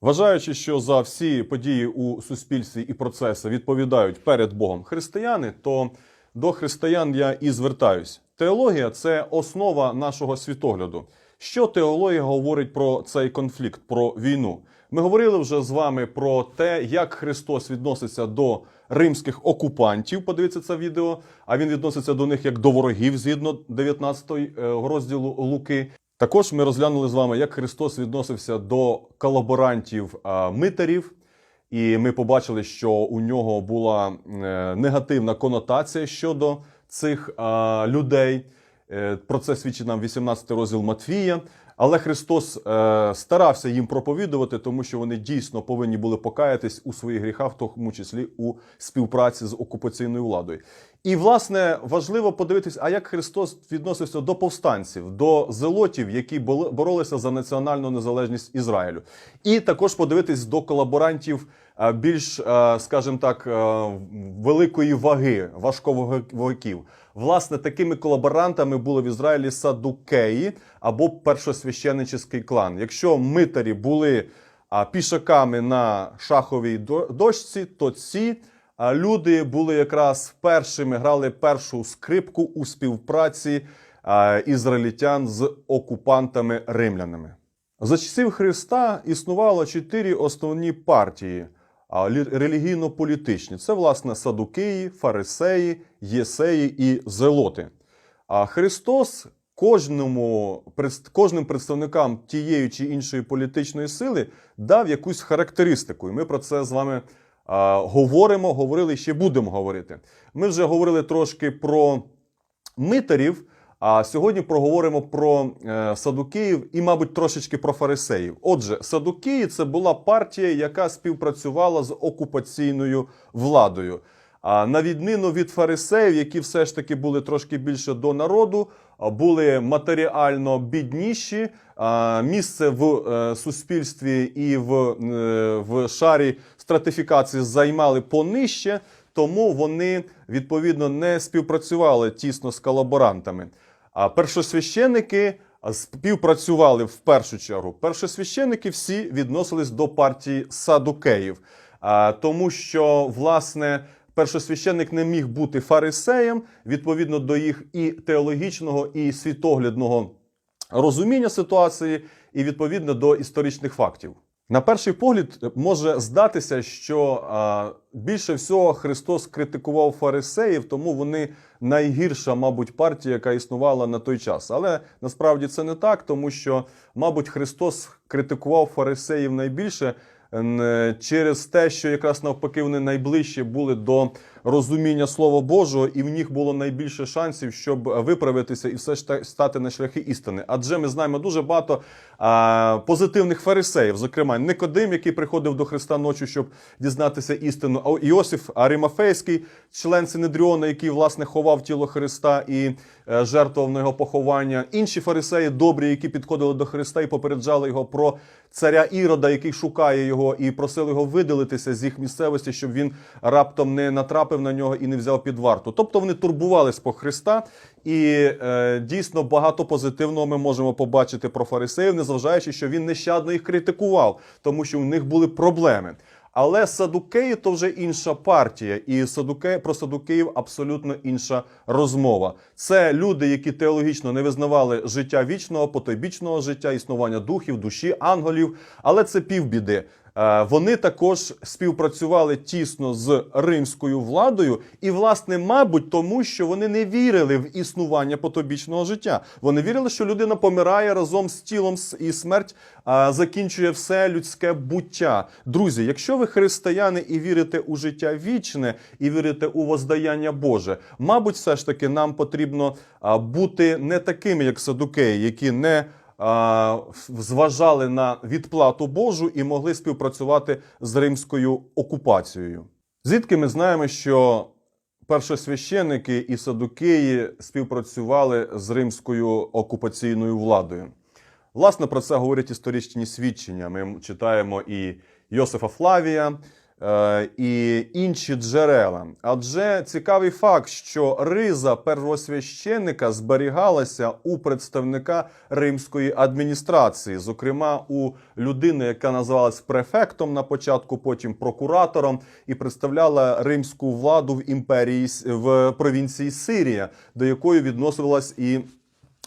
Вважаючи, що за всі події у суспільстві і процеси відповідають перед Богом християни, то до християн я і звертаюсь. Теологія це основа нашого світогляду. Що теологія говорить про цей конфлікт, про війну? Ми говорили вже з вами про те, як Христос відноситься до римських окупантів. Подивіться це відео. А він відноситься до них як до ворогів згідно 19 розділу Луки. Також ми розглянули з вами, як Христос відносився до колаборантів митарів, і ми побачили, що у нього була е, негативна конотація щодо цих людей. Е, Про це свідчить нам 18 розділ Матфія. Але Христос е, старався їм проповідувати, тому що вони дійсно повинні були покаятись у своїх гріхах, в тому числі у співпраці з окупаційною владою. І власне важливо подивитись, а як Христос відносився до повстанців, до зелотів, які боролися за національну незалежність Ізраїлю, і також подивитись до колаборантів е, більш, е, скажімо так, е, великої ваги, важковагів. Власне, такими колаборантами були в Ізраїлі садукеї або першосвященнический клан. Якщо митарі були пішаками на шаховій до- дошці, то ці люди були якраз першими, грали першу скрипку у співпраці ізраїльтян з окупантами римлянами. За часів Христа існувало чотири основні партії релігійно-політичні. Це, власне, садукеї, фарисеї, єсеї і зелоти. А Христос кожному, кожним представникам тієї чи іншої політичної сили дав якусь характеристику. І ми про це з вами говоримо, говорили ще будемо говорити. Ми вже говорили трошки про митарів. А сьогодні проговоримо про е, садукеїв і, мабуть, трошечки про фарисеїв. Отже, садукеї це була партія, яка співпрацювала з окупаційною владою. А на відміну від фарисеїв, які все ж таки були трошки більше до народу, були матеріально бідніші. Місце в е, суспільстві і в, е, в шарі стратифікації займали понижче, тому вони відповідно не співпрацювали тісно з колаборантами. А першосвященники а, співпрацювали в першу чергу. Першосвященники всі відносились до партії садукеїв, тому що власне. Першосвященник не міг бути фарисеєм відповідно до їх і теологічного, і світоглядного розуміння ситуації, і відповідно до історичних фактів. На перший погляд може здатися, що більше всього Христос критикував фарисеїв, тому вони найгірша, мабуть, партія, яка існувала на той час. Але насправді це не так, тому що, мабуть, Христос критикував фарисеїв найбільше н- через те, що якраз навпаки вони найближче були до розуміння Слова Божого, і в них було найбільше шансів, щоб виправитися і все ж та- стати на шляхи істини. Адже ми знаємо дуже багато а, позитивних фарисеїв, зокрема Никодим, який приходив до Христа ночі, щоб дізнатися істину. А Іосиф Аримафейський, член Синедріона, який власне ховав тіло Христа і е, його поховання. Інші фарисеї добрі, які підходили до Христа і попереджали його про царя Ірода, який шукає його, і просили його видалитися з їх місцевості, щоб він раптом не натрапив на нього і не взяв під варту. Тобто вони турбувались по Христа, і е, дійсно багато позитивного ми можемо побачити про фарисеїв, незважаючи, що він нещадно їх критикував, тому що у них були проблеми. Але садукеї то вже інша партія, і садуке про садукеїв абсолютно інша розмова. Це люди, які теологічно не визнавали життя вічного, потойбічного життя, існування духів, душі, ангелів. Але це півбіди. Е, Вони також співпрацювали тісно з римською владою, і, власне, мабуть, тому що вони не вірили в існування потобічного життя. Вони вірили, що людина помирає разом з тілом і смерть закінчує все людське буття. Друзі, якщо ви християни і вірите у життя вічне, і вірите у воздаяння Боже, мабуть, все ж таки нам потрібно бути не такими, як садукеї, які не зважали на відплату Божу і могли співпрацювати з римською окупацією. Звідки ми знаємо, що першосвященники і садукеї співпрацювали з римською окупаційною владою? Власне, про це говорять історичні свідчення. Ми читаємо і Йосифа Флавія, і інші джерела. Адже цікавий факт, що риза первосвященника зберігалася у представника римської адміністрації, зокрема у людини, яка називалась префектом на початку, потім прокуратором, і представляла римську владу в імперії в провінції Сирія, до якої відносилась і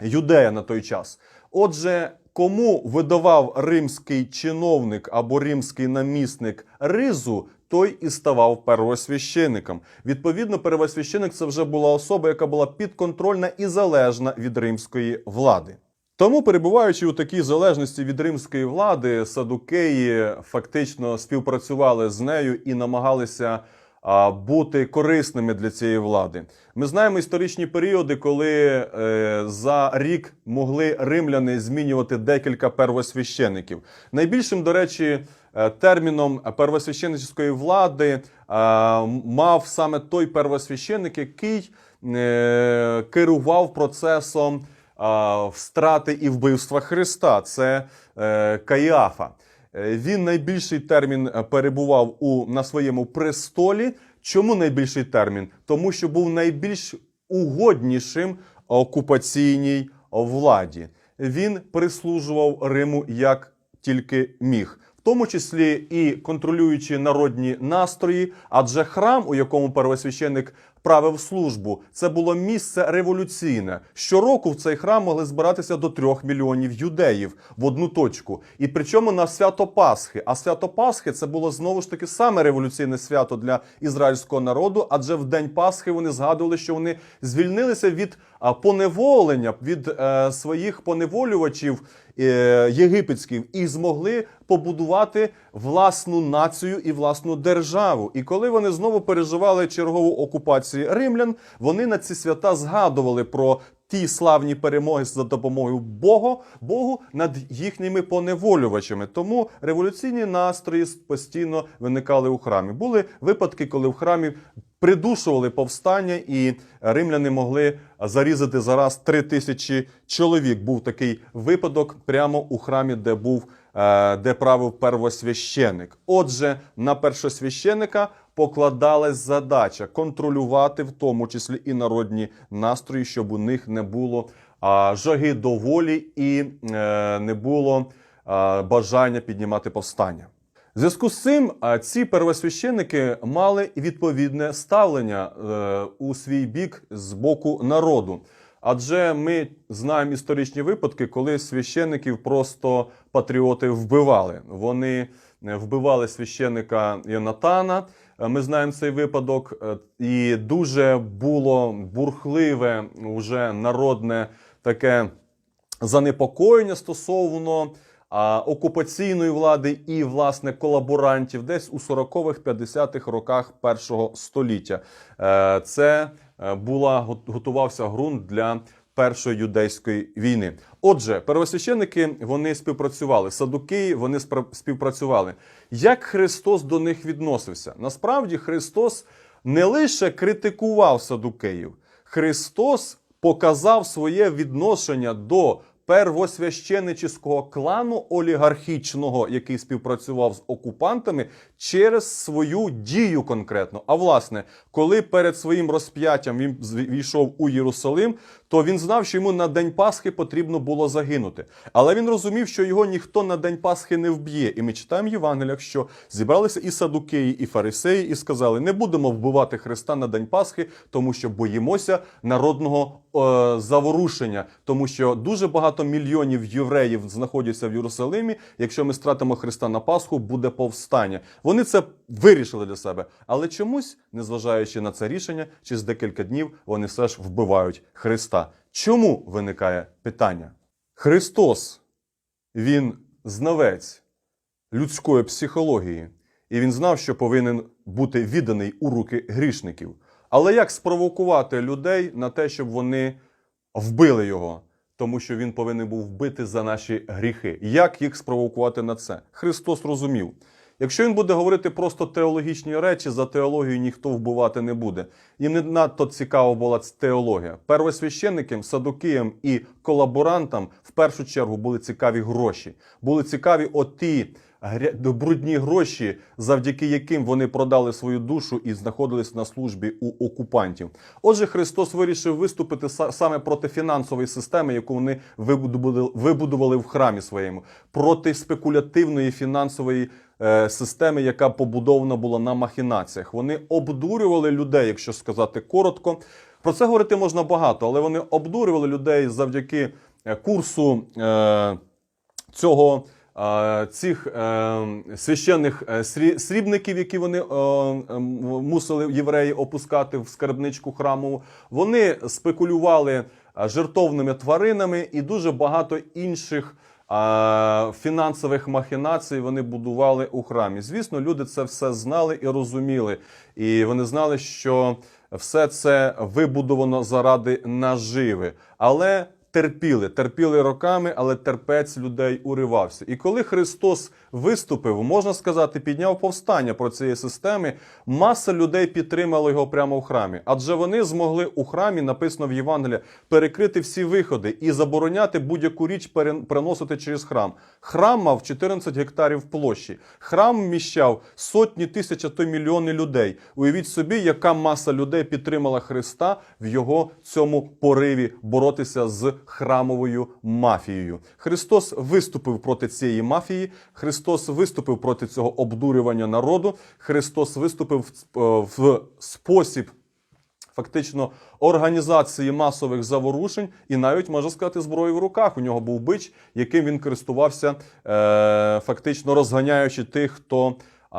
Юдея на той час. Отже, кому видавав римський чиновник або римський намісник ризу, той і ставав первосвященником. Відповідно, первосвященник це вже була особа, яка була підконтрольна і залежна від римської влади. Тому, перебуваючи у такій залежності від римської влади, садукеї фактично співпрацювали з нею і намагалися бути корисними для цієї влади. Ми знаємо історичні періоди, коли е, за рік могли римляни змінювати декілька первосвящеників. Найбільшим, до речі, е, терміном первосвященницької влади е, мав саме той первосвященик, який керував процесом а, встрати і вбивства Христа. Це е, Каїафа. Е, Він найбільший термін е, перебував у, на своєму престолі. Чому найбільший термін? Тому що був найбільш угоднішим окупаційній владі. Він прислужував Риму як тільки міг. В тому числі і контролюючи народні настрої, адже храм, у якому первосвященик правив службу, це було місце революційне. Щороку в цей храм могли збиратися до трьох мільйонів юдеїв в одну точку. І причому на свято Пасхи. А свято Пасхи це було знову ж таки саме революційне свято для ізраїльського народу, адже в день Пасхи вони згадували, що вони звільнилися від поневолення, від е, своїх поневолювачів е, єгипетських і змогли побудувати власну націю і власну державу. І коли вони знову переживали чергову окупацію римлян, вони на ці свята згадували про ті славні перемоги за допомогою Богу, Богу над їхніми поневолювачами. Тому революційні настрої постійно виникали у храмі. Були випадки, коли в храмі придушували повстання, і римляни могли зарізати зараз три тисячі чоловік. Був такий випадок прямо у храмі, де був е, де правив первосвященик. Отже, на першосвященика покладалась задача контролювати, в тому числі і народні настрої, щоб у них не було а, жаги до волі і е, не було а, бажання піднімати повстання. В зв'язку з цим ці первосвященники мали відповідне ставлення е, у свій бік з боку народу. Адже ми знаємо історичні випадки, коли священників просто патріоти вбивали. Вони е, вбивали священника Йонатана. Ми знаємо цей випадок, е, і дуже було бурхливе уже народне таке занепокоєння стосовно окупаційної влади і власне колаборантів десь у 40-х, 50-х роках першого століття. Е, Це е, була готувався ґрунт для першої юдейської війни. Отже, первосвященники вони співпрацювали, садуки вони співпрацювали. Як Христос до них відносився? Насправді Христос не лише критикував садукеїв, Христос показав своє відношення до первосвященнического клану олігархічного, який співпрацював з окупантами, через свою дію конкретно. А власне, коли перед своїм розп'яттям він війшов у Єрусалим, то він знав, що йому на день Пасхи потрібно було загинути. Але він розумів, що його ніхто на день Пасхи не вб'є. І ми читаємо в Євангеліях, що зібралися і садукеї, і фарисеї, і сказали: не будемо вбивати Христа на день Пасхи, тому що боїмося народного е, заворушення, тому що дуже багато мільйонів євреїв знаходяться в Єрусалимі. Якщо ми стратимо Христа на Пасху, буде повстання. Вони це вирішили для себе, але чомусь, незважаючи на це рішення, через декілька днів вони все ж вбивають Христа. Чому виникає питання? Христос він знавець людської психології, і він знав, що повинен бути відданий у руки грішників. Але як спровокувати людей на те, щоб вони вбили його? Тому що він повинен був вбити за наші гріхи. Як їх спровокувати на це? Христос розумів. Якщо він буде говорити просто теологічні речі, за теологію ніхто вбивати не буде. Їм не надто цікава була теологія. Первосвященникам, садукіям і колаборантам в першу чергу були цікаві гроші. Були цікаві оті брудні гроші, завдяки яким вони продали свою душу і знаходились на службі у окупантів. Отже, Христос вирішив виступити са- саме проти фінансової системи, яку вони вибудували в храмі своєму, проти спекулятивної фінансової е, системи, яка побудована була на махінаціях. Вони обдурювали людей, якщо сказати коротко. Про це говорити можна багато, але вони обдурювали людей завдяки е, курсу е, цього. Цих е, священних е, срібників, які вони е, е, мусили євреї опускати в скарбничку храмову, вони спекулювали е, жертовними тваринами і дуже багато інших фінансових махінацій вони будували у храмі. Звісно, люди це все знали і розуміли. І вони знали, що все це вибудовано заради наживи. Але терпіли, терпіли роками, але терпець людей уривався. І коли Христос виступив, можна сказати, підняв повстання про цієї системи, маса людей підтримала його прямо в храмі. Адже вони змогли у храмі, написано в Євангелії, перекрити всі виходи і забороняти будь-яку річ переносити через храм. Храм мав 14 гектарів площі. Храм вміщав сотні тисяч, а то мільйони людей. Уявіть собі, яка маса людей підтримала Христа в його цьому пориві боротися з храмовою мафією. Христос виступив проти цієї мафії. Христос виступив проти цього обдурювання народу. Христос виступив в, е, спосіб фактично організації масових заворушень, і навіть можна сказати зброю в руках. У нього був бич, яким він користувався, е, фактично розганяючи тих, хто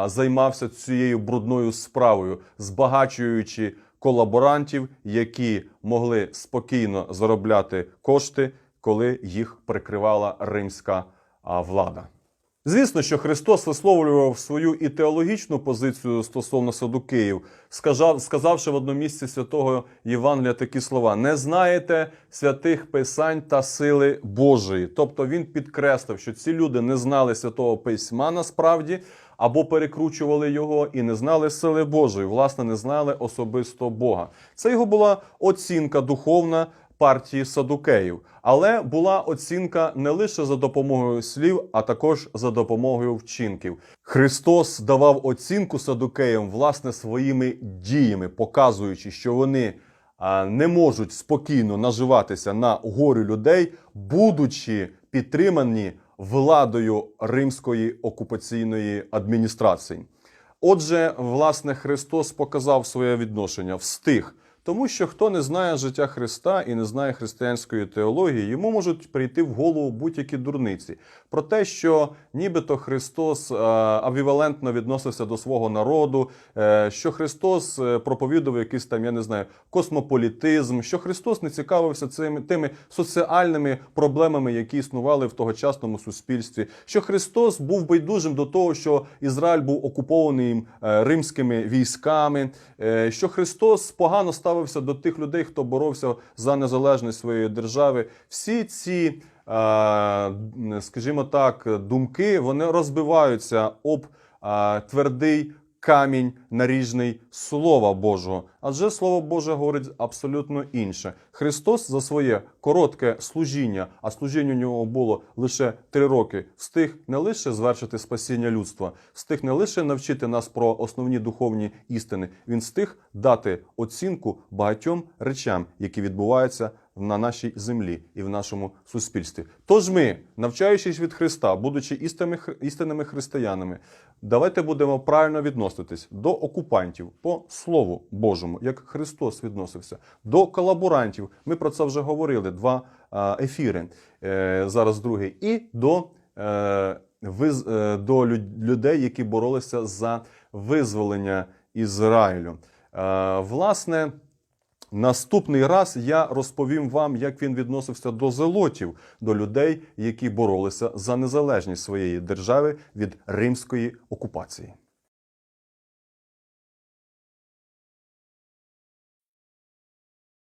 займався цією брудною справою, збагачуючи колаборантів, які могли спокійно заробляти кошти, коли їх прикривала римська влада. Звісно, що Христос висловлював свою і теологічну позицію стосовно садукеїв, сказав, сказавши в одному місці святого Євангелія такі слова: не знаєте святих писань та сили Божої. Тобто він підкреслив, що ці люди не знали святого письма насправді, або перекручували його і не знали сили Божої, власне, не знали особисто Бога. Це його була оцінка духовна партії садукеїв. Але була оцінка не лише за допомогою слів, а також за допомогою вчинків. Христос давав оцінку садукеям власне своїми діями, показуючи, що вони не можуть спокійно наживатися на горі людей, будучи підтримані владою римської окупаційної адміністрації. Отже, власне, Христос показав своє відношення, встиг. Тому що хто не знає життя Христа і не знає християнської теології, йому можуть прийти в голову будь-які дурниці. Про те, що нібито Христос е, авівалентно відносився до свого народу, е, що Христос е, проповідував якийсь там, я не знаю, космополітизм, що Христос не цікавився цими тими соціальними проблемами, які існували в тогочасному суспільстві, що Христос був байдужим до того, що Ізраїль був окупований римськими військами, що Христос погано ставився до тих людей, хто боровся за незалежність своєї держави. Всі ці, е, скажімо так, думки вони розбиваються об е, твердий камінь наріжний Слова Божого. Адже Слово Боже говорить абсолютно інше. Христос за своє коротке служіння, а служіння у нього було лише три роки, встиг не лише звершити спасіння людства, встиг не лише навчити нас про основні духовні істини. Він встиг дати оцінку багатьом речам, які відбуваються на нашій землі і в нашому суспільстві. Тож ми, навчаючись від Христа, будучи істинними, християнами, давайте будемо правильно відноситись до окупантів по Слову Божому, як Христос відносився, до колаборантів. Ми про це вже говорили два ефіри. Е, зараз другий, і до. Е, е, до лю- людей, які боролися за визволення Ізраїлю. Власне, Наступний раз я розповім вам, як він відносився до зелотів, до людей, які боролися за незалежність своєї держави від римської окупації.